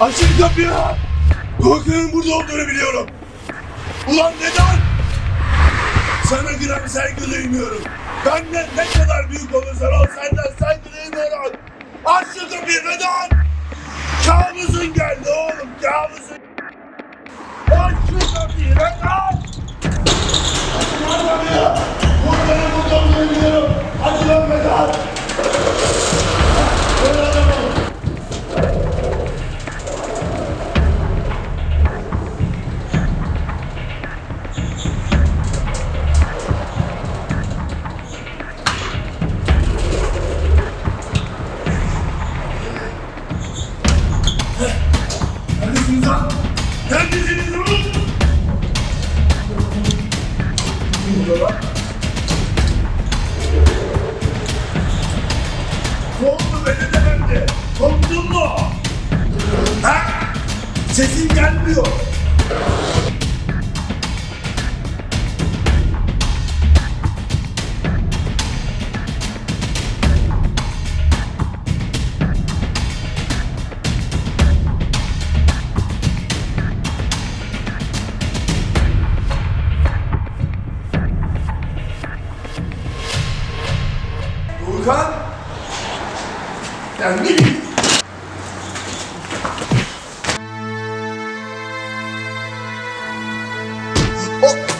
Açın kapıyı! Korkanın burada olduğunu biliyorum. Ulan neden? Sana gram saygı duymuyorum. Benden ne kadar büyük olursan ol senden saygı duymuyorum. Aç şu kapıyı neden? Kabusun geldi oğlum kabusun. Neredesiniz lan? Neredesiniz lan? Kim burada lan? Ne oldu Vedat Efendi? Korktun mu? Ha? Sesin gelmiyor. か？だ右おっ！